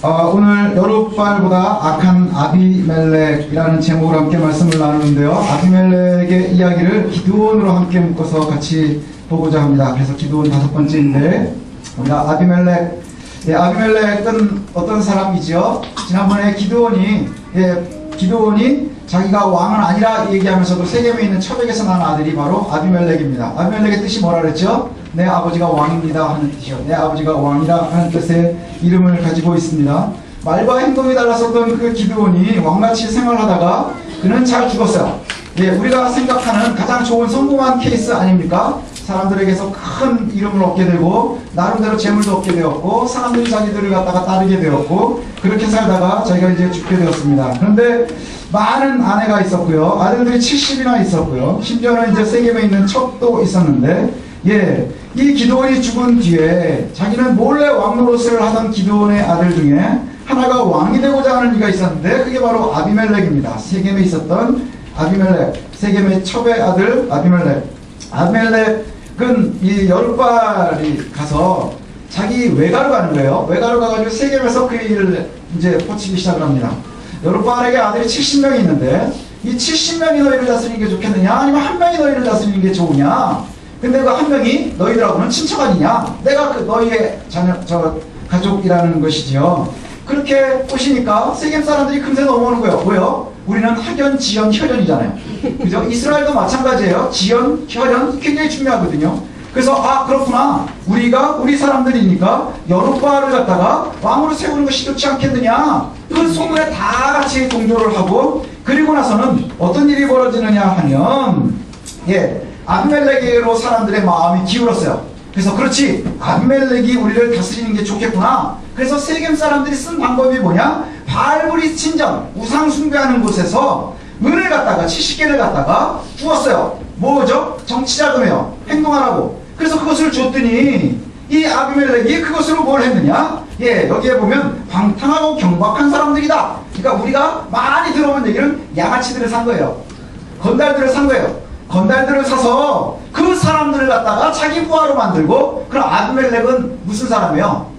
어, 오늘 여룻발보다 악한 아비멜렉이라는 제목으로 함께 말씀을 나누는데요. 아비멜렉의 이야기를 기드온으로 함께 묶어서 같이 보고자 합니다. 그래서 기드온 다섯 번째인데 우리가 아비멜렉 예, 아비멜렉은 어떤 사람이지요? 지난번에 기드온이 예, 기드온이 자기가 왕은 아니라 얘기하면서도 세겜에 있는 처백에서 난 아들이 바로 아비멜렉입니다. 아비멜렉의 뜻이 뭐라 그랬죠? 내 아버지가 왕입니다 하는 뜻이요. 내 아버지가 왕이라 하는 뜻의 이름을 가지고 있습니다. 말과 행동이 달랐었던 그 기드온이 왕같이 생활하다가 그는 잘 죽었어요. 예, 우리가 생각하는 가장 좋은 성공한 케이스 아닙니까? 사람들에게서 큰 이름을 얻게 되고 나름대로 재물도 얻게 되었고 사람들이 자기들을 갖다가 따르게 되었고 그렇게 살다가 자기가 이제 죽게 되었습니다. 그런데 많은 아내가 있었고요. 아들들이 70이나 있었고요. 심지어는 이제 세겜에 있는 척도 있었는데 예, 이 기도원이 죽은 뒤에 자기는 몰래 왕노릇을 하던 기도원의 아들 중에 하나가 왕이 되고자 하는 이가 있었는데 그게 바로 아비멜렉입니다. 세겜에 있었던 아비멜렉, 세겜의 첩의 아들 아비멜렉. 아비멜렉은 이 열발이 가서 자기 외가로 가는 거예요. 외가로 가가지고 세겜에서 그 일을 이제 포치기 시작을 합니다. 여룻발에게 아들이 70명이 있는데 이 70명이 너희를 다스리는 게 좋겠느냐 아니면 한 명이 너희를 다스리는 게 좋으냐 근데 그 한 명이 너희들하고는 친척 아니냐? 내가 그 너희의 자녀 저 가족이라는 것이지요. 그렇게 보시니까 세겜 사람들이 금세 넘어오는 거예요. 왜요? 우리는 학연, 지연, 혈연이잖아요. 그죠? 이스라엘도 마찬가지예요. 지연, 혈연 굉장히 중요하거든요. 그래서 아 그렇구나. 우리가 우리 사람들이니까 여룻바를 갖다가 왕으로 세우는 것이 좋지 않겠느냐? 그 소문에 다 같이 동조를 하고 그리고 나서는 어떤 일이 벌어지느냐 하면 예 아비멜렉으로 사람들의 마음이 기울었어요 그래서 그렇지 아비멜렉이 우리를 다스리는 게 좋겠구나 그래서 세겜 사람들이 쓴 방법이 뭐냐 발브리 친정 우상 숭배하는 곳에서 은을 갖다가 70개를 갖다가 주었어요 뭐죠? 정치자금이에요 행동하라고 그래서 그것을 줬더니 이 아비멜렉이 그것으로 뭘 했느냐? 예, 여기에 보면 방탕하고 경박한 사람들이다. 그러니까 우리가 많이 들어본 얘기는 양아치들을 산 거예요. 건달들을 산 거예요. 건달들을 사서 그 사람들을 갖다가 자기 부하로 만들고 그럼 아비멜렉은 무슨 사람이에요?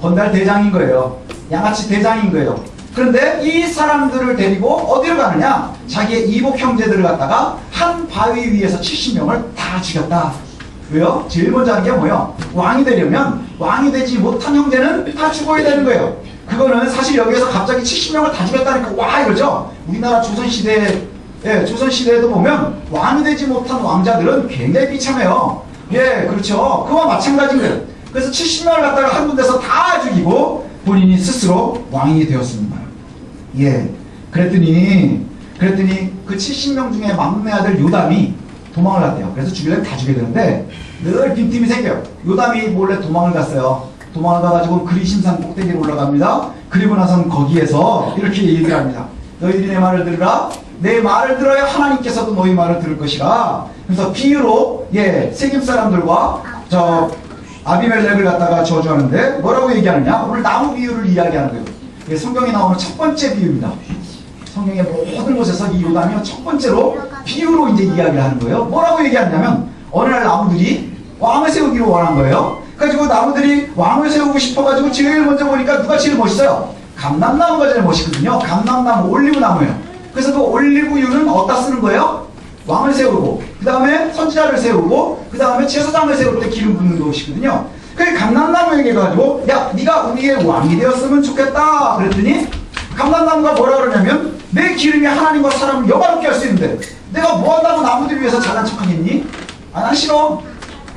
건달 대장인 거예요. 양아치 대장인 거예요. 그런데 이 사람들을 데리고 어디로 가느냐? 자기의 이복 형제들을 갖다가 한 바위 위에서 70명을 다 죽였다. 왜요? 제일 먼저 하는 게 뭐예요? 왕이 되려면 왕이 되지 못한 형제는 다 죽어야 되는 거예요. 그거는 사실 여기에서 갑자기 70명을 다 죽였다니까 와 이러죠. 우리나라 조선시대 예, 조선시대에도 보면 왕이 되지 못한 왕자들은 굉장히 비참해요. 예, 그렇죠. 그와 마찬가지인 거예요. 그래서 70명을 갖다가 한 군데서 다 죽이고 본인이 스스로 왕이 되었습니다. 예, 그랬더니 그랬더니 그 70명 중에 막내 아들 요담이 도망을 갔대요. 그래서 죽이려면 다 죽여야 되는데 늘 빈틈이 생겨요. 요담이 몰래 도망을 갔어요. 도망을 가가지고 그리심산 꼭대기로 올라갑니다. 그리고 나서는 거기에서 이렇게 얘기를 합니다. 너희들이 내 말을 들으라. 내 말을 들어야 하나님께서도 너희 말을 들을 것이라. 그래서 비유로 예 세겜 사람들과 저 아비멜렉을 갖다가 저주하는데 뭐라고 얘기하느냐? 오늘 나무 비유를 이야기하는 거예요. 이게 성경에 나오는 첫 번째 비유입니다. 성경의 모든 곳에서 이 요담이 첫 번째로 비유로 이제 이야기를 하는 거예요. 뭐라고 얘기하냐면 어느 날 나무들이 왕을 세우기를 원한 거예요. 그래가지고 나무들이 왕을 세우고 싶어가지고 제일 먼저 보니까 누가 제일 멋있어요? 감람나무가 제일 멋있거든요. 감람나무, 올리브나무예요. 그래서 그 올리브유는 어디다 쓰는 거예요? 왕을 세우고 그 다음에 선지자를 세우고 그 다음에 제사장을 세울 때 기름 붓는 것이거든요. 그게 감람나무에게 가지고 야 네가 우리의 왕이 되었으면 좋겠다 그랬더니 감람나무가 뭐라 그러냐면 내 기름이 하나님과 사람을 여바롭게 할 수 있는데 내가 뭐 한다고 나무들 위해서 잘난 척 하겠니? 아 난 싫어.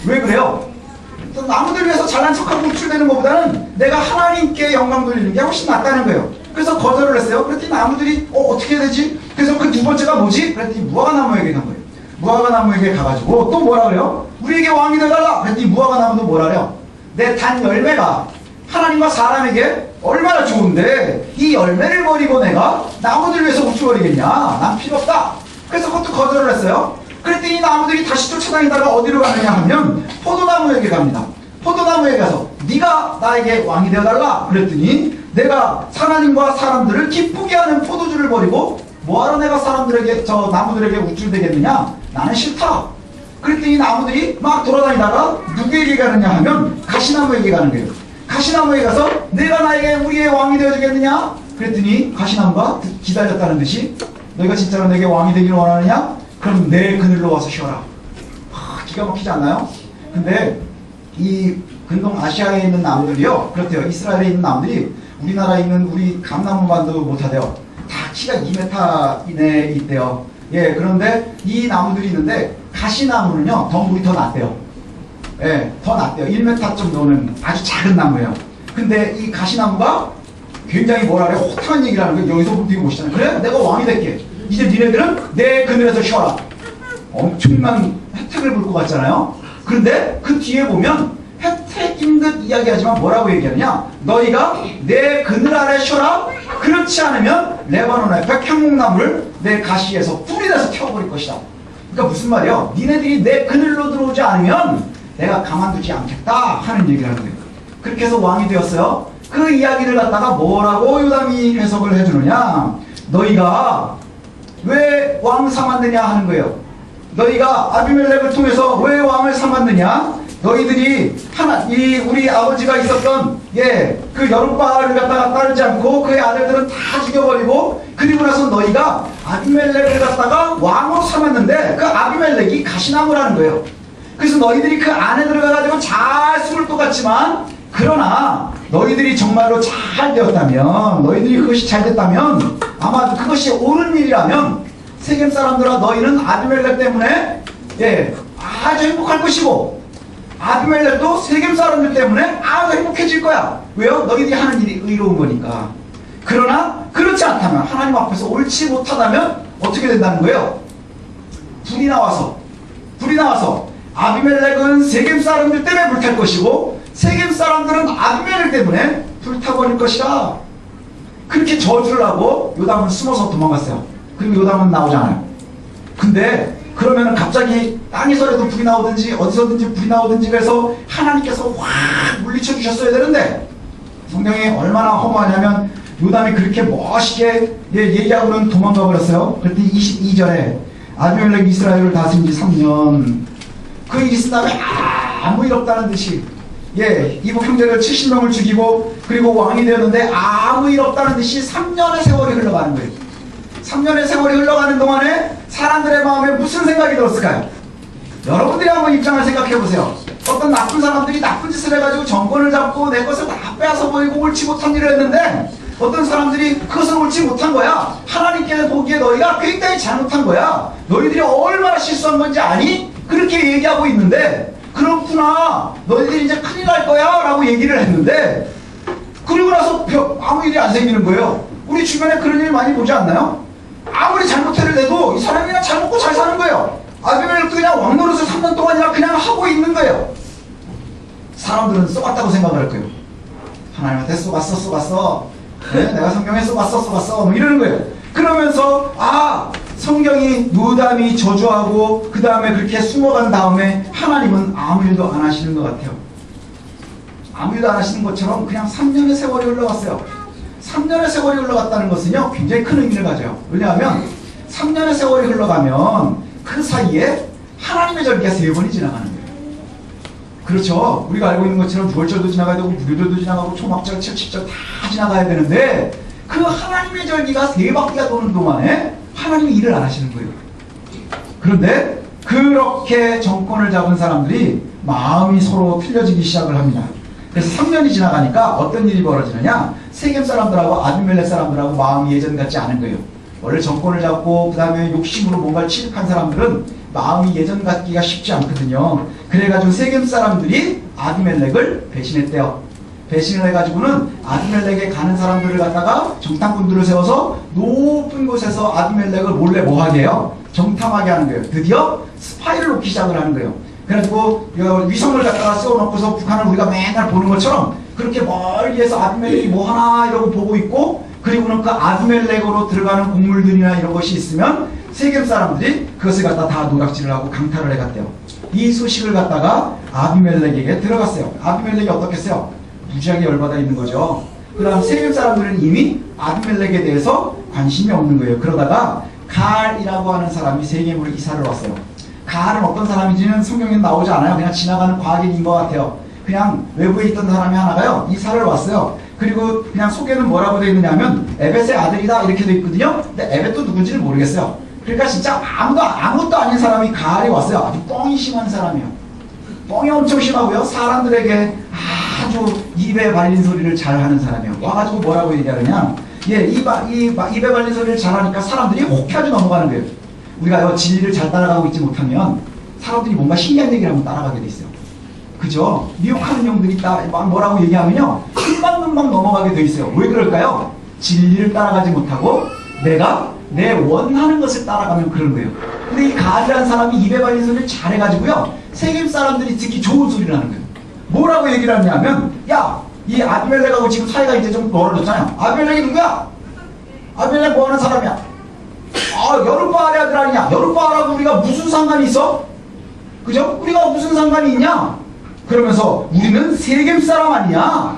왜 그래요? 또 나무들 위해서 잘난 척하고 우쭐대는 것보다는 내가 하나님께 영광 돌리는 게 훨씬 낫다는 거예요. 그래서 거절을 했어요. 그랬더니 나무들이 어 어떻게 해야 되지? 그래서 그 두 번째가 뭐지? 그랬더니 무화과 나무에게 간 거예요. 무화과 나무에게 가가지고 또 뭐라 그래요? 우리에게 왕이 되달라. 그랬더니 무화과 나무도 뭐라 그래요? 내 단 열매가 하나님과 사람에게 얼마나 좋은데 이 열매를 버리고 내가 나무들 위해서 우쭐거리겠냐? 난 필요 없다. 그래서 그것도 거절을 했어요. 그랬더니 나무들이 다시 쫓아다니다가 어디로 가느냐 하면 포도나무에게 갑니다. 포도나무에 가서 네가 나에게 왕이 되어달라 그랬더니 내가 하나님과 사람들을 기쁘게 하는 포도주를 버리고 뭐하러 내가 사람들에게 저 나무들에게 우쭐대겠느냐 나는 싫다 그랬더니 나무들이 막 돌아다니다가 누구에게 가느냐 하면 가시나무에게 가는 거예요 가시나무에 가서 내가 나에게 우리의 왕이 되어주겠느냐? 그랬더니 가시나무가 기다렸다는 듯이 너희가 진짜로 내게 왕이 되기를 원하느냐? 그럼 내 그늘로 와서 쉬어라. 하, 기가 막히지 않나요? 근데 이 근동 아시아에 있는 나무들이요. 그렇대요. 이스라엘에 있는 나무들이 우리나라에 있는 우리 감나무만도 못하대요. 다 키가 2m 이내에 있대요. 예, 그런데 이 나무들이 있는데 가시나무는요. 더 물이 더 낫대요. 예, 더 낫대요. 1m 정도는 아주 작은 나무예요. 근데 이 가시나무가 굉장히 뭐라 그래? 호탕한 얘기를 하는 거예요. 여기서 보고 보시잖아요. 그래? 내가 왕이 될게. 이제 니네들은 내 그늘에서 쉬어라. 엄청난 혜택을 볼 것 같잖아요. 그런데 그 뒤에 보면 혜택인 듯 이야기하지만 뭐라고 얘기하느냐? 너희가 내 그늘 아래 쉬어라. 그렇지 않으면 레바논의 백향목나무를 내 가시에서 불이 나서 태워버릴 것이다. 그러니까 무슨 말이야? 니네들이 내 그늘로 들어오지 않으면 내가 가만두지 않겠다 하는 얘기를 하는 거예요. 그렇게 해서 왕이 되었어요. 그 이야기를 갖다가 뭐라고 요담이 해석을 해주느냐? 너희가 왜 왕 삼았느냐 하는 거예요. 너희가 아비멜렉을 통해서 왜 왕을 삼았느냐? 너희들이 하나 이 우리 아버지가 있었던 예그 여룻바알을 갖다가 따르지 않고 그의 아들들은 다 죽여버리고 그리고 나서 너희가 아비멜렉을 갖다가 왕으로 삼았는데 그 아비멜렉이 가시나무라는 거예요. 그래서 너희들이 그 안에 들어가가지고 잘 숨을 것 같지만 그러나 너희들이 정말로 잘 되었다면 너희들이 그것이 잘 됐다면 아마 그것이 옳은 일이라면 세겜 사람들아 너희는 아비멜렉 때문에 예 아주 행복할 것이고 아비멜렉도 세겜 사람들 때문에 아주 행복해질 거야 왜요? 너희들이 하는 일이 의로운 거니까 그러나 그렇지 않다면 하나님 앞에서 옳지 못하다면 어떻게 된다는 거예요? 불이 나와서 불이 나와서 아비멜렉은 세겜 사람들 때문에 불탈 것이고 세겜 사람들은 아비멜렉 때문에 불타버릴 것이다. 그렇게 저주를 하고 요담은 숨어서 도망갔어요. 그리고 요담은 나오잖아요. 근데 그러면 갑자기 땅에서라도 불이 나오든지 어디서든지 불이 나오든지 그래서 하나님께서 확 물리쳐 주셨어야 되는데 성경에 얼마나 허무하냐면 요담이 그렇게 멋있게 예, 얘기하고는 도망가 버렸어요. 그랬더니 22절에 아비멜렉 이스라엘을 다스린 지 3년 그 다음에 아무 일 없다는 듯이 예, 이국 형제를 70명을 죽이고 그리고 왕이 되었는데 아무 일 없다는 듯이 3년의 세월이 흘러가는 거예요. 3년의 세월이 흘러가는 동안에 사람들의 마음에 무슨 생각이 들었을까요? 여러분들이 한번 입장을 생각해 보세요. 어떤 나쁜 사람들이 나쁜 짓을 해가지고 정권을 잡고 내 것을 다 빼앗아 버리고 옳지 못한 일을 했는데 어떤 사람들이 그것을 옳지 못한 거야. 하나님께 보기에 너희가 굉장히 잘못한 거야. 너희들이 얼마나 실수한 건지 아니? 그렇게 얘기하고 있는데 그렇구나. 너희들이 이제 큰일 날 거야. 라고 얘기를 했는데 그리고 나서 벼- 아무 일이 안 생기는 거예요. 우리 주변에 그런 일 많이 보지 않나요? 아무리 잘못해를 내도 이 사람이 그냥 잘 먹고 잘 사는 거예요. 아비멜렉도 그냥 왕노릇을 3년 동안이나 그냥 하고 있는 거예요. 사람들은 쏘았다고 생각을 할 거예요. 하나님한테 쏘았어, 쏘았어. 네, 내가 성경에 쏘았어, 쏘았어. 뭐 이러는 거예요. 그러면서, 아, 성경이 무담이 저주하고, 그 다음에 그렇게 숨어간 다음에 하나님은 아무 일도 안 하시는 것 같아요. 아무 일도 안 하시는 것처럼 그냥 3년의 세월이 흘러갔어요. 3년의 세월이 흘러갔다는 것은요, 굉장히 큰 의미를 가져요. 왜냐하면, 3년의 세월이 흘러가면 그 사이에 하나님의 절기가 세 번이 지나가는 거예요. 그렇죠. 우리가 알고 있는 것처럼 6월절도 지나가야 되고, 무료절도 지나가고, 초막절, 칠칠절 다 지나가야 되는데, 그 하나님의 절기가 세 바퀴가 도는 동안에 하나님이 일을 안 하시는 거예요. 그런데 그렇게 정권을 잡은 사람들이 마음이 서로 틀려지기 시작을 합니다. 그래서 3년이 지나가니까 어떤 일이 벌어지느냐? 세겜 사람들하고 아비멜렉 사람들하고 마음이 예전 같지 않은 거예요. 원래 정권을 잡고 그 다음에 욕심으로 뭔가를 취득한 사람들은 마음이 예전 같기가 쉽지 않거든요. 그래가지고 세겜 사람들이 아비멜렉을 배신했대요. 배신을 해가지고는 아비멜렉에 가는 사람들을 갖다가 정탐꾼들을 세워서 높은 곳에서 아비멜렉을 몰래 뭐하게 해요? 정탐하게 하는 거예요. 드디어 스파이를 놓기 시작을 하는 거예요. 그래가지고 어, 위성을 갖다가 세워놓고서 북한을 우리가 맨날 보는 것처럼 그렇게 멀리에서 아비멜렉이 뭐 하나 이러고 보고 있고 그리고는 그 아비멜렉으로 들어가는 곡물들이나 이런 것이 있으면 세겜 사람들이 그것을 갖다 다 노략질을 하고 강탈을 해갔대요. 이 소식을 갖다가 아비멜렉에게 들어갔어요. 아비멜렉이 어떻겠어요? 무지하게 열받아 있는 거죠. 그 다음 세겜 사람들은 이미 아비멜렉에 대해서 관심이 없는 거예요. 그러다가 갈이라고 하는 사람이 세겜으로 이사를 왔어요. 갈은 어떤 사람인지는 성경에 나오지 않아요. 그냥 지나가는 과객인 것 같아요. 그냥 외부에 있던 사람이 하나가요 이사를 왔어요. 그리고 그냥 소개는 뭐라고 되어 있느냐면 에벳의 아들이다 이렇게 되어 있거든요. 근데 에벳도 누군지를 모르겠어요. 그러니까 진짜 아무도 아무것도 아닌 사람이 가을에 왔어요. 아주 뻥이 심한 사람이요. 뻥이 엄청 심하고요. 사람들에게 아 주 입에 발린 소리를 잘 하는 사람이에요. 와가지고 뭐라고 얘기하느냐. 예, 이 바- 입에 발린 소리를 잘 하니까 사람들이 혹해하지 넘어가는 거예요. 우리가요, 진리를 잘 따라가고 있지 못하면 사람들이 뭔가 신기한 얘기를 하면 따라가게 돼 있어요. 그죠? 미혹하는 용들이 따, 막 뭐라고 얘기하면요. 금방금방 넘어가게 돼 있어요. 왜 그럴까요? 진리를 따라가지 못하고 내가 내 원하는 것을 따라가면 그런 거예요. 근데 이 가이라는 사람이 입에 발린 소리를 잘해가지고요. 세겜 사람들이 듣기 좋은 소리를 하는 거예요. 뭐라고 얘기를 하냐면, 야, 이 아비멜렉하고 지금 사이가 이제 좀 멀어졌잖아요. 아비멜렉이 누구야? 아비멜렉 뭐 하는 사람이야? 아, 여룻바알의 아들 아니냐? 여룻바알하고 우리가 무슨 상관이 있어? 그죠? 우리가 무슨 상관이 있냐? 그러면서 우리는 세겜 사람 아니야?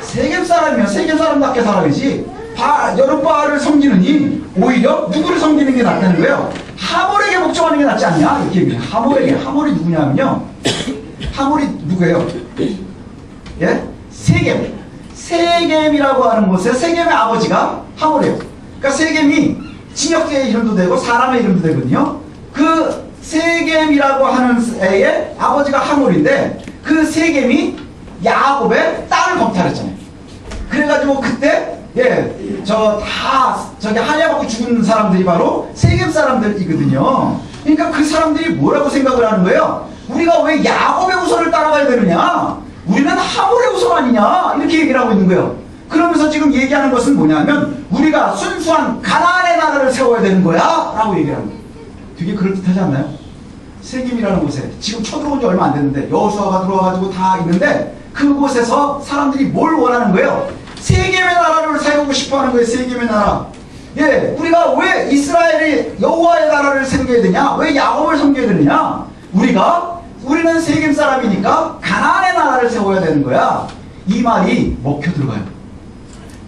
세겜 사람이면 세겜 사람답게 살아야지. 바, 여룻바알을 섬기느니 오히려 누구를 섬기는 게 낫다는 거예요. 하몰에게 복종하는 게 낫지 않냐? 이렇게 얘기해요. 하몰에게. 하몰이 누구냐면요. 하몰이 누구예요? 예? 세겜. 세겜이라고 하는 곳에 세겜의 아버지가 하몰이에요. 그러니까 세겜이 진역계의 이름도 되고 사람의 이름도 되거든요. 그 세겜이라고 하는 애의 아버지가 하몰인데 그 세겜이 야곱의 딸을 검탈했잖아요. 그래가지고 그때 예 저 다 저기 한야받고 죽은 사람들이 바로 세겜 사람들이거든요. 그러니까 그 사람들이 뭐라고 생각을 하는 거예요? 우리가 왜 야곱의 우선을 따라가야 되느냐? 우리는 하몰의 우선 아니냐? 이렇게 얘기를 하고 있는 거예요. 그러면서 지금 얘기하는 것은 뭐냐면 우리가 순수한 가나안의 나라를 세워야 되는 거야 라고 얘기를 하는 거예요. 되게 그럴듯하지 않나요? 세김이라는 곳에 지금 쳐들어온 지 얼마 안 됐는데 여수아가 들어와가지고 다 있는데 그곳에서 사람들이 뭘 원하는 거예요? 세겜의 나라를 세우고 싶어하는 거예요. 세겜의 나라. 예, 우리가 왜 이스라엘이 여호와의 나라를 섬겨야 되냐? 왜 야곱을 섬겨야 되느냐? 우리가 우리는 세겜 사람이니까 가나안의 나라를 세워야 되는 거야. 이 말이 먹혀 들어가요.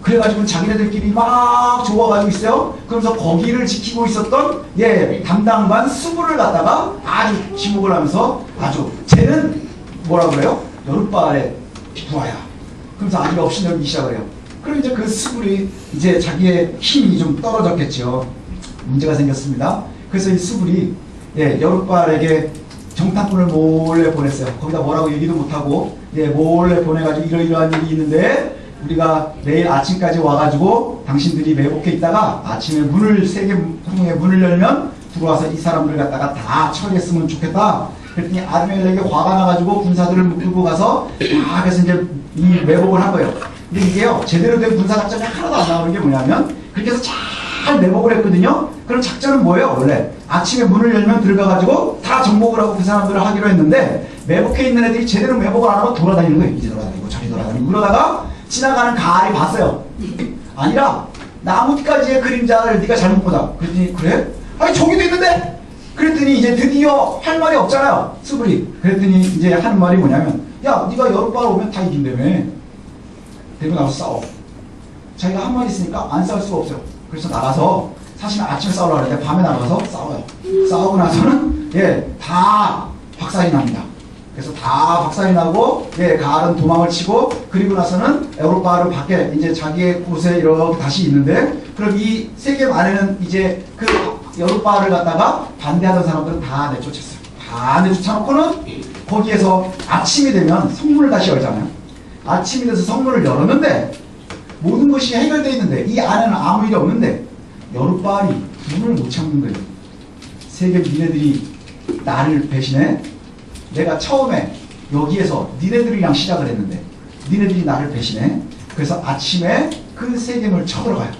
그래가지고 자기네들끼리 막 좋아가지고 있어요. 그러면서 거기를 지키고 있었던 예 담당관 수부를 갖다가 아주 지목을 하면서 아주 쟤는 뭐라 그래요? 여룻바알의 부하야. 그러면서 아주 업신여기 시작을 해요. 그럼 이제 그 수불이 이제 자기의 힘이 좀 떨어졌겠죠. 문제가 생겼습니다. 그래서 이 수불이 예 여룻바알에게 정탐꾼을 몰래 보냈어요. 거기다 뭐라고 얘기도 못하고 예 몰래 보내가지고 이러이러한 일이 있는데 우리가 내일 아침까지 와가지고 당신들이 매복해 있다가 아침에 문을 세개 통에 문을 열면 들어와서 이 사람들 갖다가 다 처리했으면 좋겠다. 그랬더니 아르멜렉이 화가 나가지고 군사들을 끌고 가서 다 그래서 이제 이 매복을 한 거예요. 근데 이게요 제대로 된 군사 작전이 하나도 안 나오는 게 뭐냐면 그렇게 해서 잘 매복을 했거든요. 그럼 작전은 뭐예요? 원래 아침에 문을 열면 들어가가지고 다 정복을 하고 그 사람들을 하기로 했는데 매복해 있는 애들이 제대로 매복을 안 하고 돌아다니는 거예요. 이제 돌아다니고 저리 돌아다니고 그러다가 지나가는 가을이 봤어요. 아니라 나뭇가지의 그림자를 네가 잘못 보다. 그랬더니 그래? 아니 저기도 있는데. 그랬더니 이제 드디어 할 말이 없잖아요. 수불이. 그랬더니 이제 하는 말이 뭐냐면 야 네가 여름바로 오면 다 이긴다며. 데리고 나가서 싸워. 자기가 한 말 있으니까 안 싸울 수가 없어요. 그래서 나가서 사실 아침에 싸우려고 하는데 밤에 나가서 싸워요. 싸우고 나서는 예 다 박살이 납니다. 그래서 다 박살이 나고 예 가을은 도망을 치고 그리고 나서는 에우로파를 밖에 이제 자기의 곳에 이렇게 다시 있는데 그럼 이 세계 안에는 이제 그 여룻바를 갖다가 반대하던 사람들은 다 내쫓았어요. 다 내쫓아놓고는 거기에서 아침이 되면 성문을 다시 열잖아요. 아침이 돼서 성문을 열었는데 모든 것이 해결되어 있는데 이 안에는 아무 일이 없는데 여룻바알이 문을 못 참는 거예요. 세계 니네들이 나를 배신해? 내가 처음에 여기에서 니네들이랑 시작을 했는데 니네들이 나를 배신해? 그래서 아침에 그 세겜을 쳐들어가요.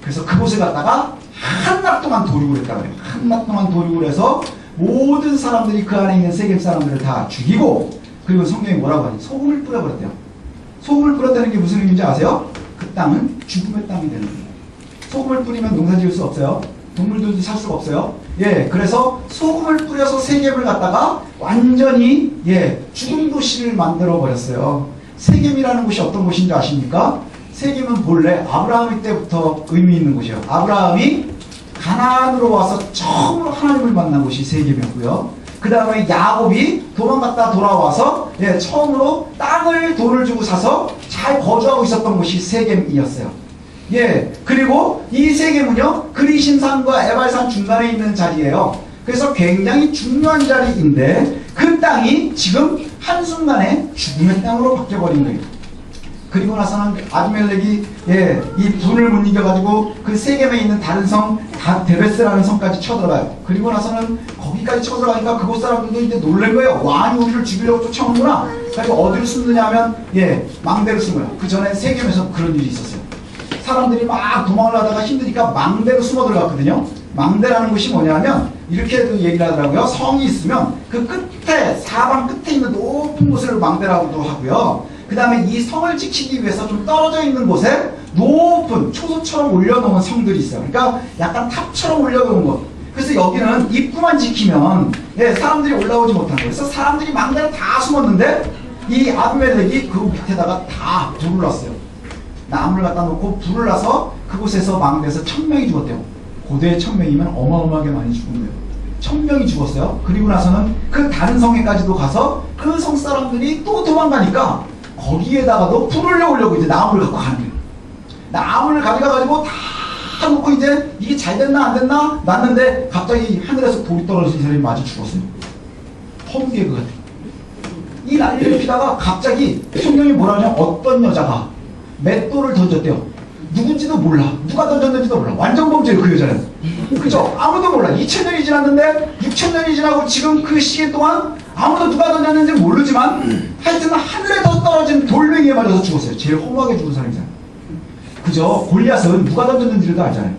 그래서 그곳에 갔다가 한낮 동안 도륙을 했다 그래요. 한낮 동안 도륙을 해서 모든 사람들이 그 안에 있는 세겜 사람들을 다 죽이고 그리고 성경이 뭐라고 하니? 소금을 뿌려버렸대요. 소금을 뿌렸다는 게 무슨 의미인지 아세요? 그 땅은 죽음의 땅이 되는 거예요. 소금을 뿌리면 농사 지을 수 없어요. 동물들도 살 수가 없어요. 예, 그래서 소금을 뿌려서 세겜을 갖다가 완전히 예 죽은 도시를 만들어 버렸어요. 세겜이라는 곳이 어떤 곳인지 아십니까? 세겜은 본래 아브라함 때부터 의미 있는 곳이에요. 아브라함이 가나안으로 와서 처음으로 하나님을 만난 곳이 세겜이었고요. 그 다음에 야곱이 도망갔다 돌아와서 예, 처음으로 땅을 돈을 주고 사서 잘 거주하고 있었던 곳이 세겜이었어요. 예, 그리고 이 세겜은요, 그리심산과 에발산 중간에 있는 자리예요. 그래서 굉장히 중요한 자리인데, 그 땅이 지금 한순간에 죽음의 땅으로 바뀌어버린 거예요. 그리고 나서는 아비멜렉이 예, 이 분을 못 이겨가지고 그 세겜에 있는 다른 성 다- 데베스라는 성까지 쳐들어가요. 그리고 나서는 거기까지 쳐들어가니까 그곳 사람들도 이제 놀란 거예요. 왕이 우리를 죽이려고 쫓아오는구나. 그래서 어디를 숨느냐 하면 예 망대로 숨어요. 그 전에 세겜에서 그런 일이 있었어요. 사람들이 막 도망을 하다가 힘드니까 망대로 숨어 들어갔거든요. 망대라는 것이 뭐냐면 이렇게도 얘기를 하더라고요. 성이 있으면 그 끝에 사방 끝에 있는 높은 곳을 망대라고도 하고요. 그 다음에 이 성을 지키기 위해서 좀 떨어져 있는 곳에 높은 초소처럼 올려놓은 성들이 있어요. 그러니까 약간 탑처럼 올려놓은 곳. 그래서 여기는 입구만 지키면 예, 사람들이 올라오지 못한 거예요. 그래서 사람들이 망대에 다 숨었는데 이 아비멜렉이 그 밑에다가 다 불을 놨어요. 나무를 갖다 놓고 불을 놔서 그곳에서 망대에서 천 명이 죽었대요. 고대 천 명이면 어마어마하게 많이 죽은 거예요. 천 명이 죽었어요. 그리고 나서는 그 다른 성에까지도 가서 그 성 사람들이 또 도망가니까 거기에다가도 불을 내오려고 이제 나무를 갖고 가는 거예요. 나무를 가져가가지고 다 놓고 이제 이게 잘 됐나 안 됐나 났는데 갑자기 하늘에서 돌이 떨어진 사람이 마주 죽었어요. 험개그 같은. 이 난리를 피다가 갑자기 성경이 뭐라냐 어떤 여자가 맷돌을 던졌대요. 누군지도 몰라. 누가 던졌는지도 몰라. 완전 범죄예요, 그 여자는. 그죠? 아무도 몰라. 2000년이 지났는데 6000년이 지나고 지금 그 시기 동안 아무도 누가 던졌는지 모르지만 하여튼 하늘에 더 떨어진 돌멩이에 맞아서 죽었어요. 제일 허무하게 죽은 사람이잖아요. 그죠? 골리앗은 누가 던졌는지도 알잖아요.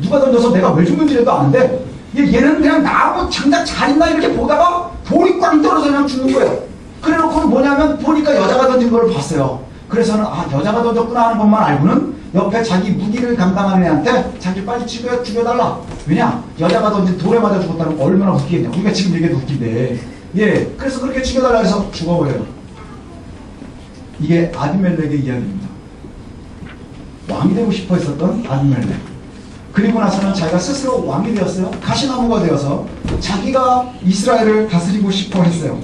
누가 던져서 내가 왜 죽는지도 아는데 얘- 얘는 그냥 나무 장작 잘 있나 이렇게 보다가 돌이 꽝 떨어져 그냥 죽는 거예요. 그래놓고는 뭐냐면 보니까 여자가 던진 걸 봤어요. 그래서는 아 여자가 던졌구나 하는 것만 알고는 옆에 자기 무기를 감당하는 애한테 자기 빨리 죽여, 죽여달라. 왜냐? 여자가 던진 돌에 맞아 죽었다는 거 얼마나 웃기겠냐. 우리가 지금 얘기해도 웃긴데. 예. 그래서 그렇게 죽여달라 해서 죽어버려요. 이게 아비멜렉의 이야기입니다. 왕이 되고 싶어 했었던 아비멜렉. 그리고 나서는 자기가 스스로 왕이 되었어요. 가시나무가 되어서 자기가 이스라엘을 다스리고 싶어 했어요.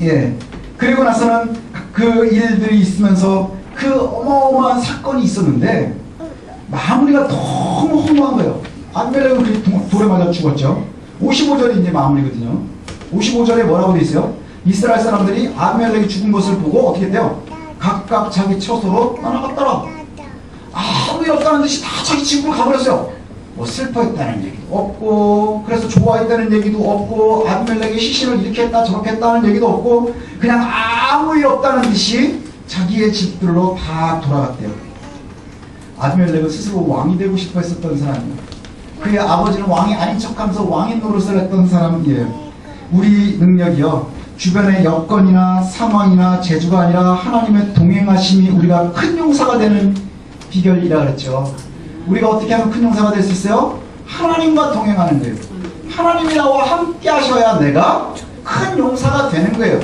예. 그리고 나서는 그 일들이 있으면서 그 어마어마한 사건이 있었는데 마무리가 너무 허무한 거예요. 아비멜렉은 돌에 맞아 죽었죠. 55절이 이제 마무리거든요. 55절에 뭐라고 돼 있어요? 이스라엘 사람들이 아비멜렉이 죽은 것을 보고 어떻게 돼요? 각각 자기 처소로 떠나갔더라. 아무 일 없다는 듯이 다 자기 집으로 가버렸어요. 뭐 슬퍼했다는 얘기도 없고 그래서 좋아했다는 얘기도 없고 아비멜렉이 시신을 이렇게 했다 저렇게 했다는 얘기도 없고 그냥 아무 일 없다는 듯이 자기의 집들로 다 돌아갔대요. 아비멜렉은 스스로 왕이 되고 싶어 했었던 사람이에요. 그의 아버지는 왕이 아닌 척하면서 왕인 노릇을 했던 사람이에요. 우리 능력이요. 주변의 여건이나 상황이나 재주가 아니라 하나님의 동행하심이 우리가 큰 용사가 되는 비결이라 그랬죠. 우리가 어떻게 하면 큰 용사가 될 수 있어요? 하나님과 동행하는 거예요. 하나님이 나와 함께 하셔야 내가 큰 용사가 되는 거예요.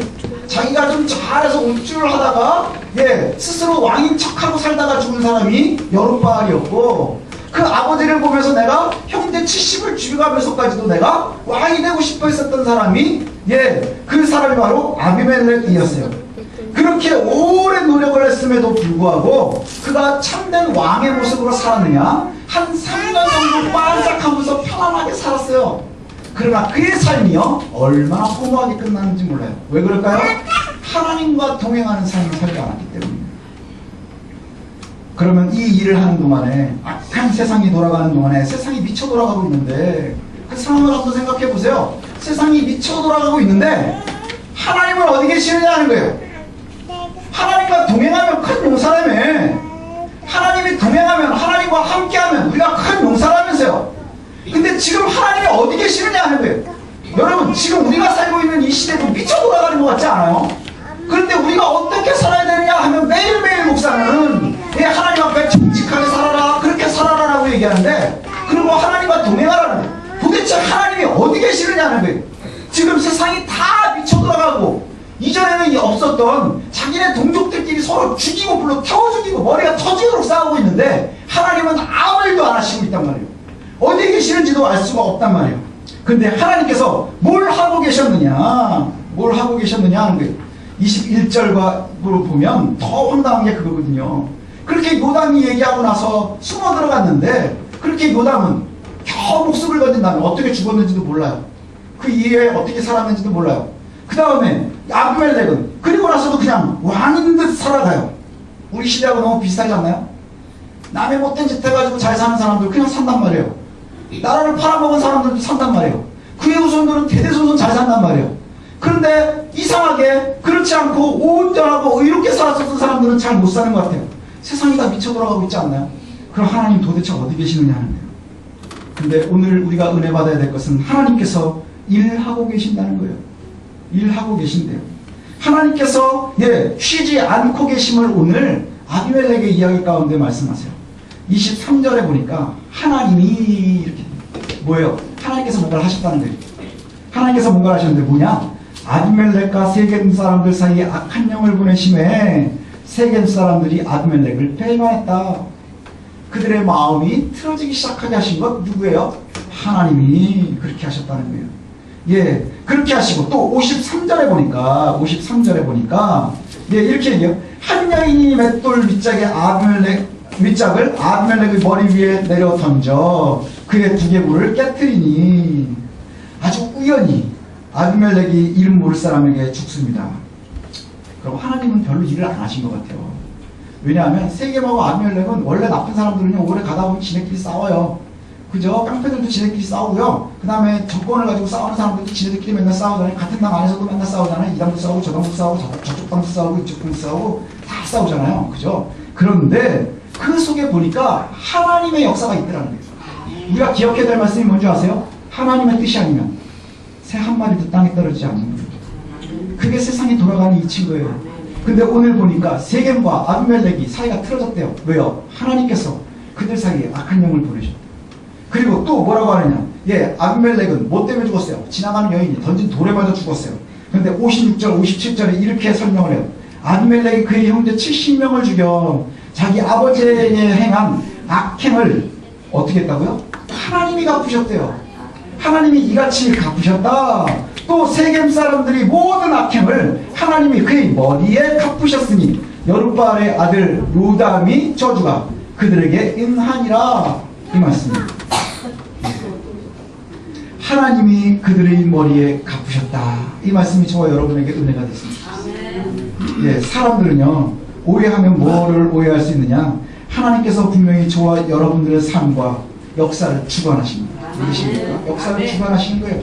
자기가 좀 잘해서 우쭐을 하다가 예 스스로 왕인 척하고 살다가 죽은 사람이 여룻바알이었고 그 아버지를 보면서 내가 형제 70을 죽여가면서까지도 내가 왕이 되고 싶어 했었던 사람이 예 그 사람이 바로 아비멜렉이었어요. 그렇게 오랜 노력을 했음에도 불구하고 그가 참된 왕의 모습으로 살았느냐? 한 3년 정도 반짝하면서 편안하게 살았어요. 그러나 그의 삶이요 얼마나 허무하게 끝나는지 몰라요. 왜 그럴까요? 하나님과 동행하는 삶을 살지 않았기 때문입니다. 그러면 이 일을 하는 동안에 악한 세상이 돌아가는 동안에 세상이 미쳐 돌아가고 있는데 그 상황을 한번 생각해 보세요. 세상이 미쳐 돌아가고 있는데 하나님은 어디 계시느냐는 거예요. 하나님과 동행하면 큰 용사라며. 하나님이 동행하면 하나님과 함께하면 우리가 큰 용사라면서요. 근데 지금 하나님이 어디 계시느냐 하는 거예요. 여러분 지금 우리가 살고 있는 이 시대도 미쳐 돌아가는 것 같지 않아요? 그런데 우리가 어떻게 살아야 되느냐 하면 매일매일 목사는 예, 하나님 앞에 정직하게 살아라 그렇게 살아라라고 얘기하는데 그리고 하나님과 동행하라는 거예요. 도대체 하나님이 어디 계시느냐는 거예요. 지금 세상이 다 미쳐 돌아가고 이전에는 이 없었던 자기네 동족들끼리 서로 죽이고 불러 태워 죽이고 머리가 터지도록 싸우고 있는데 하나님은 아무 일도 안 하시고 있단 말이에요. 어디 계시는지도 알 수가 없단 말이에요. 근데 하나님께서 뭘 하고 계셨느냐, 뭘 하고 계셨느냐 하는 거예요. 21절과로 보면 더 황당한 게 그거거든요. 그렇게 요담이 얘기하고 나서 숨어 들어갔는데 그렇게 요담은 겨우 목숨을 건진 다음에 어떻게 죽었는지도 몰라요. 그 이후에 어떻게 살았는지도 몰라요. 그 다음에 아브멜렉은 그리고 나서도 그냥 왕인 듯 살아가요. 우리 시대하고 너무 비슷하지 않나요? 남의 못된 짓 해가지고 잘 사는 사람들 그냥 산단 말이에요. 나라를 팔아먹은 사람들도 산단 말이에요. 그의 후손들은 대대손손 잘 산단 말이에요. 그런데 이상하게 그렇지 않고 온전하고 의롭게 살았었던 사람들은 잘 못 사는 것 같아요. 세상이 다 미쳐 돌아가고 있지 않나요? 그럼 하나님 도대체 어디 계시느냐 하는 거예요. 근데 오늘 우리가 은혜 받아야 될 것은 하나님께서 일하고 계신다는 거예요. 일하고 계신대요. 하나님께서 예 쉬지 않고 계심을 오늘 아비멜렉의 이야기 가운데 말씀하세요. 23절에 보니까 하나님이 이렇게 뭐예요? 하나님께서 뭔가를 하셨다는 거예요. 하나님께서 뭔가를 하셨는데 뭐냐? 아비멜렉과 세겜 사람들 사이에 악한 영을 보내심에 세겜 사람들이 아비멜렉을 배반했다. 그들의 마음이 틀어지기 시작하게 하신 것 누구예요? 하나님이 그렇게 하셨다는 거예요. 예, 그렇게 하시고 또 53절에 보니까 53절에 보니까 예, 이렇게 얘기해요. 한 여인이 맷돌 밑짝에 아비멜렉 밑짝을 아비멜렉의 머리 위에 내려 던져 그의 두개골을 깨뜨리니 아주 우연히 아비멜렉이 이름 모를 사람에게 죽습니다. 그럼 하나님은 별로 일을 안 하신 것 같아요. 왜냐하면 세겜하고 아비멜렉은 원래 나쁜 사람들은요 오래 가다 보면 지네끼리 싸워요. 그죠? 깡패들도 지네끼리 싸우고요. 그 다음에 정권을 가지고 싸우는 사람들도 지네들끼리 맨날 싸우잖아요. 같은 당 안에서도 맨날 싸우잖아요. 이 당도 싸우고 저 당도 싸우고 저, 저쪽 당도 싸우고 이쪽 당도 싸우고 다 싸우잖아요. 그죠? 그런데 그 속에 보니까 하나님의 역사가 있더라는 거예요. 우리가 기억해야 될 말씀이 뭔지 아세요? 하나님의 뜻이 아니면 새 한 마리도 땅에 떨어지지 않는 거예요. 그게 세상이 돌아가는 이치인 거예요. 근데 오늘 보니까 세겜과 아비멜렉이 사이가 틀어졌대요. 왜요? 하나님께서 그들 사이에 악한 영을 보내셨대요. 그리고 또 뭐라고 하느냐? 예, 아비멜렉은 뭐 때문에 죽었어요? 지나가는 여인이 던진 돌에 맞아 죽었어요. 그런데 56절, 57절에 이렇게 설명을 해요. 아비멜렉이 그의 형제 70명을 죽여 자기 아버지에 행한 악행을 어떻게 했다고요? 하나님이 갚으셨대요. 하나님이 이같이 갚으셨다. 또 세겜 사람들이 모든 악행을 하나님이 그의 머리에 갚으셨으니 여룻바알의 아들 요담이 저주가 그들에게 응하니라 이 말씀입니다. 하나님이 그들의 머리에 갚으셨다. 이 말씀이 저와 여러분에게 은혜가 됐습니다. 예, 사람들은요, 오해하면 뭐를 오해할 수 있느냐? 하나님께서 분명히 저와 여러분들의 삶과 역사를 주관하십니다. 믿으십니까? 역사를 주관하시는 거예요.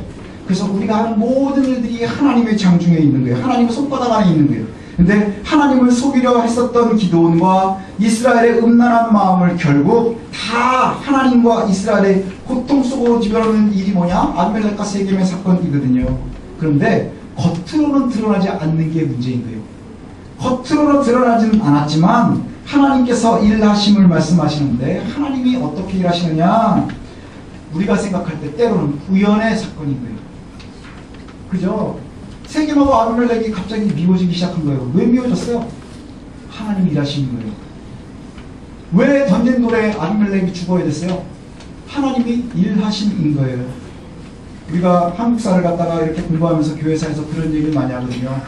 그래서 우리가 하는 모든 일들이 하나님의 장중에 있는 거예요. 하나님의 손바닥 안에 있는 거예요. 근데 하나님을 속이려 했었던 기도원과 이스라엘의 음란한 마음을 결국 다 하나님과 이스라엘의 고통 속으로 집어넣는 일이 뭐냐? 아멜렉과 세겜의 사건이거든요. 그런데 겉으로는 드러나지 않는 게 문제인 거예요. 겉으로는 드러나지는 않았지만 하나님께서 일하심을 말씀하시는데 하나님이 어떻게 일하시느냐? 우리가 생각할 때 때로는 우연의 사건인 거예요. 그죠? 세겜하고 아비멜렉이 갑자기 미워지기 시작한 거예요. 왜 미워졌어요? 하나님이 일하시는 거예요. 왜 던진 돌에 아비멜렉이 죽어야 됐어요? 하나님이 일하심인 거예요. 우리가 한국사를 갖다가 이렇게 공부하면서 교회사에서 그런 얘기를 많이 하거든요.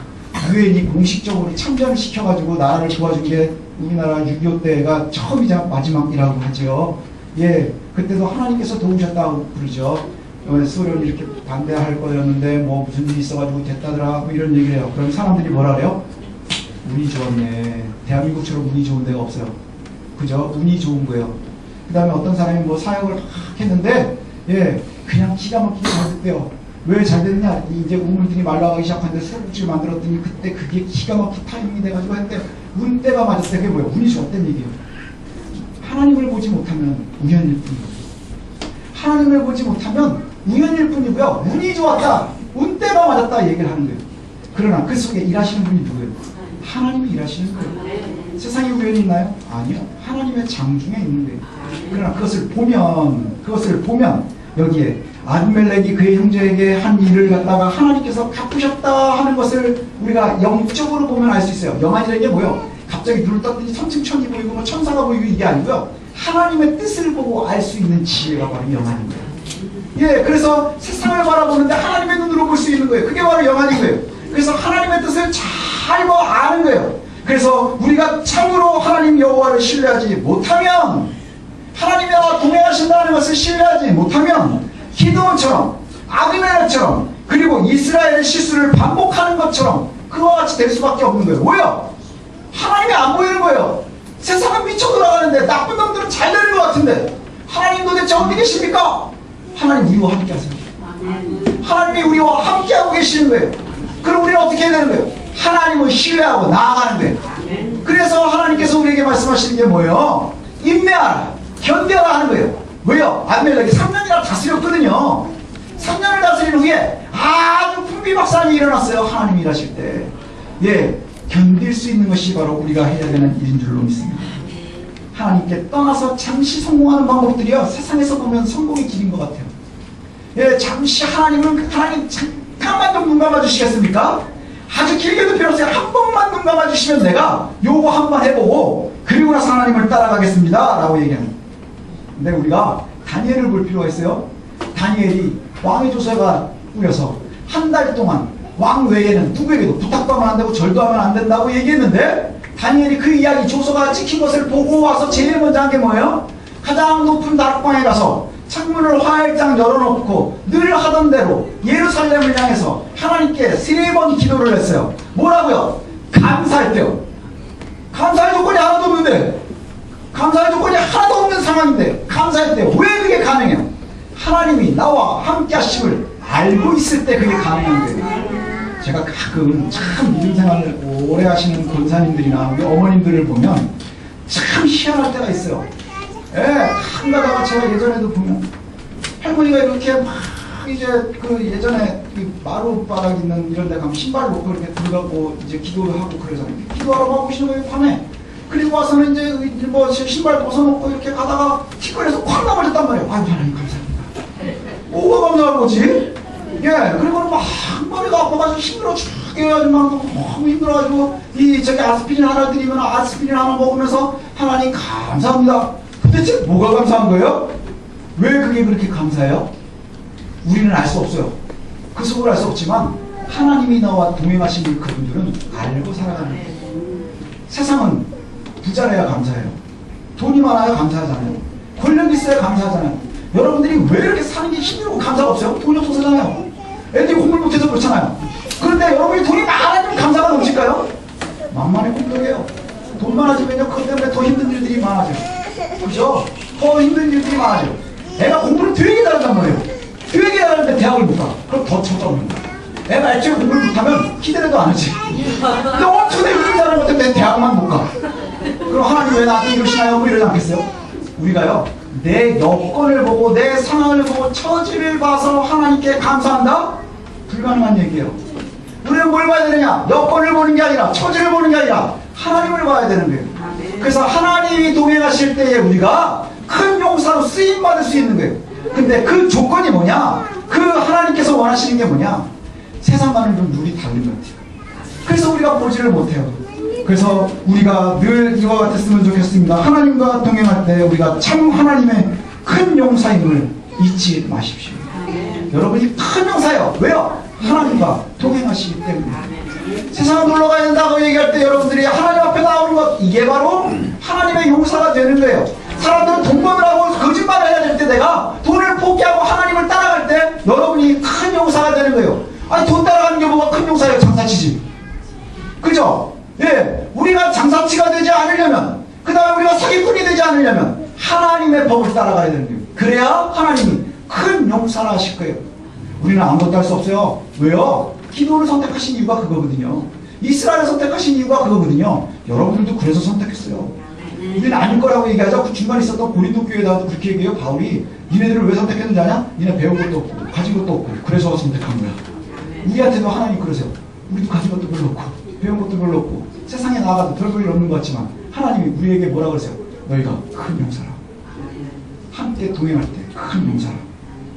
유엔이 공식적으로 참전을 시켜가지고 나라를 도와준 게 우리나라 6.25 때가 처음이자 마지막이라고 하죠. 예, 그때도 하나님께서 도우셨다고 부르죠. 이번에 소련이 이렇게 반대할 거였는데 뭐 무슨 일이 있어가지고 됐다더라 뭐 이런 얘기를 해요. 그럼 사람들이 뭐라 그래요? 운이 좋았네. 대한민국처럼 운이 좋은 데가 없어요. 그죠? 운이 좋은 거예요. 그 다음에 어떤 사람이 뭐 사역을 막 했는데 예, 그냥 기가 막히게 잘 됐대요. 왜 잘 됐냐? 이제 우물들이 말라가기 시작하는데 수국지를 만들었더니 그때 그게 기가 막힌 타이밍이 돼가지고 했대. 운때가 맞았대. 그게 뭐야? 운이 좋았다는 얘기예요. 하나님을 보지 못하면 우연일 뿐이에요. 하나님을 보지 못하면 우연일 뿐이고요. 운이 좋았다. 운때가 맞았다. 얘기를 하는 거예요. 그러나 그 속에 일하시는 분이 누구예요? 하나님이 일하시는 거예요. 세상에 우연이 있나요? 아니요. 하나님의 장중에 있는 거예요. 그러나 그것을 보면, 그것을 보면 여기에 아비멜렉이 그의 형제에게 한 일을 갖다가 하나님께서 갚으셨다 하는 것을 우리가 영적으로 보면 알 수 있어요. 영안이라는 게 뭐예요? 갑자기 눈을 떴더니 천층천이 보이고 뭐 천사가 보이고 이게 아니고요. 하나님의 뜻을 보고 알 수 있는 지혜가 바로 영안인 거예요. 예, 그래서 세상을 바라보는데 하나님의 눈으로 볼 수 있는 거예요. 그게 바로 영안인 거예요. 그래서 하나님의 뜻을 잘다 이거 아는 거예요. 그래서 우리가 참으로 하나님 여호와를 신뢰하지 못하면 하나님이 나와 동행하신다는 것을 신뢰하지 못하면 기도원처럼 아비멜렉처럼 그리고 이스라엘의 실수를 반복하는 것처럼 그와 같이 될 수밖에 없는 거예요. 왜요? 하나님이 안 보이는 거예요. 세상은 미쳐 돌아가는데 나쁜 놈들은 잘 되는 것 같은데 하나님 도대체 어디 계십니까? 하나님 우리와 함께 하세요. 하나님이 우리와 함께하고 계시는 거예요. 그럼 우리는 어떻게 해야 되는 거예요? 하나님을 신뢰하고 나아가는 거예요. 그래서 하나님께서 우리에게 말씀하시는 게 뭐예요? 인내하라, 견뎌라 하는 거예요. 왜요? 아벨렉이 3년이나 다스렸거든요. 3년을 다스린 후에 아주 풍비박산이 일어났어요. 하나님이 일하실 때. 예, 견딜 수 있는 것이 바로 우리가 해야 되는 일인 줄로 믿습니다. 하나님께 떠나서 잠시 성공하는 방법들이요. 세상에서 보면 성공의 길인 것 같아요. 예, 잠시 하나님은 하나님 잠깐만 좀눈 감아 주시겠습니까? 아주 길게도 필요 없어요. 한 번만 눈 감아 주시면 내가 요거 한 번 해보고 그리고 나서 하나님을 따라가겠습니다. 라고 얘기합니다. 근데 우리가 다니엘을 볼 필요가 있어요. 다니엘이 왕의 조서가 꾸려서 한 달 동안 왕 외에는 누구에게도 부탁도 하면 안 되고 절도 하면 안 된다고 얘기했는데 다니엘이 그 이야기 조서가 찍힌 것을 보고 와서 제일 먼저 한 게 뭐예요? 가장 높은 다락방에 가서 창문을 활짝 열어놓고 늘 하던 대로 예루살렘을 향해서 하나님께 세 번 기도를 했어요. 뭐라고요? 감사할 때요. 감사할 조건이 하나도 없는데 감사할 조건이 하나도 없는 상황인데 감사할 때 왜 그게 가능해요? 하나님이 나와 함께 하심을 알고 있을 때 그게 가능한 거예요. 제가 가끔 참 믿음 생활을 오래 하시는 권사님들이나 우리 어머님들을 보면 참 희한할 때가 있어요. 예, 한 가다가 제가 예전에도 보면 할머니가 이렇게 막 이제 그 예전에 이 마루바닥 있는 이런 데 가면 신발 놓고 이렇게 들어가고 이제 기도를 하고 그래서 기도하러 가고 거예요, 밤에. 그리고 와서는 이제 뭐 신발 벗어놓고 이렇게 가다가 티끌에서 콱 넘어졌단 말이에요. 아유, 하나님 감사합니다. 뭐가 감사한 거지? 예, 그리고는 막 머리가 아파가지고 힘들어 막 너무 힘들어가지고 이 저기 아스피린 하나 드리면 아스피린 하나 먹으면서 하나님 감사합니다. 도대체 뭐가 감사한 거예요? 왜 그게 그렇게 감사해요? 우리는 알 수 없어요. 그 속을 알 수 없지만 하나님이 나와 동행하신 그분들은 알고 살아가는 거예요. 세상은 부자라야 감사해요. 돈이 많아야 감사하잖아요. 권력 있어야 감사하잖아요. 여러분들이 왜 이렇게 사는 게 힘들고 감사가 없어요? 돈이 없어서잖아요. 애들이 공부를 못해서 그렇잖아요. 그런데 여러분이 돈이 많아지면 감사가 넘칠까요? 만만의 공격이에요. 돈 많아지면요, 그것 때문에 더 힘든 일들이 많아져요. 그죠? 더 힘든 일들이 많아져요. 애가 공부를 되게 잘한단 말이에요. 되게 잘하는데 대학을 못 가. 그럼 더 쳐다보는 거야. 애가 애초에 공부를 못하면 기대려도 안 하지. 근데 엄청 이렇게 잘하는 것 때문에 대학만 못 가. 그럼 하나님 왜 나한테 이러시나요? 뭐 이러지 않겠어요? 우리가요, 내 여건을 보고, 내 상황을 보고, 처지를 봐서 하나님께 감사한다? 불가능한 얘기예요. 우리는 뭘 봐야 되느냐? 여건을 보는 게 아니라, 처지를 보는 게 아니라, 하나님을 봐야 되는 거예요. 그래서 하나님이 동행하실 때에 우리가 큰 용사로 쓰임받을 수 있는 거예요. 근데 그 조건이 뭐냐? 그 하나님께서 원하시는 게 뭐냐? 세상과는 좀 룰이 다른 것 같아요. 그래서 우리가 보지를 못해요. 그래서 우리가 늘 이와 같았으면 좋겠습니다. 하나님과 동행할 때 우리가 참 하나님의 큰 용사임을 잊지 마십시오. 여러분이 큰 용사예요. 왜요? 하나님과 동행하시기 때문에. 세상을 놀러 가야 된다고 얘기할 때 여러분들이 하나님 앞에 나오는 것 이게 바로 하나님의 용사가 되는 거예요. 사람들은 돈 버느라고 거짓말을 해야 될 때 내가 돈을 포기하고 하나님을 따라갈 때 여러분이 큰 용사가 되는 거예요. 아니 돈 따라가는 게 뭐가 큰 용사예요? 장사치지. 그죠? 예, 우리가 장사치가 되지 않으려면, 그 다음에 우리가 사기꾼이 되지 않으려면, 하나님의 법을 따라가야 되는 거예요. 그래야 하나님이 큰 용사를 하실 거예요. 우리는 아무것도 할 수 없어요. 왜요? 기도를 선택하신 이유가 그거거든요. 이스라엘을 선택하신 이유가 그거거든요. 여러분들도 그래서 선택했어요. 우리는 아닐 거라고 얘기하자. 그 중간에 있었던 고린도 교회에다가도 그렇게 얘기해요. 바울이 니네들을 왜 선택했는지 아냐? 니네 배운 것도 없고, 가진 것도 없고, 그래서 선택한 거야. 우리한테도 하나님 그러세요. 우리도 가진 것도 별로 없고 배운 것도 별로 없고 세상에 나가도 별 볼일 없는 것 같지만 하나님이 우리에게 뭐라 그러세요? 너희가 큰 용사라. 함께 동행할 때 큰 용사라.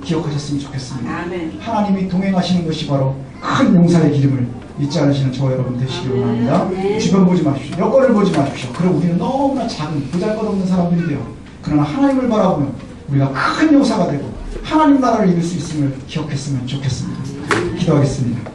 기억하셨으면 좋겠습니다. 아멘. 하나님이 동행하시는 것이 바로 큰 용사의 기름을 잊지 않으시는 저와 여러분 되시기를 원합니다. 주변 보지 마십시오. 여건을 보지 마십시오. 그럼 우리는 너무나 작은 보잘것없는 사람들이 돼요. 그러나 하나님을 바라보면 우리가 큰 용사가 되고 하나님 나라를 이룰 수 있음을 기억했으면 좋겠습니다. 기도하겠습니다.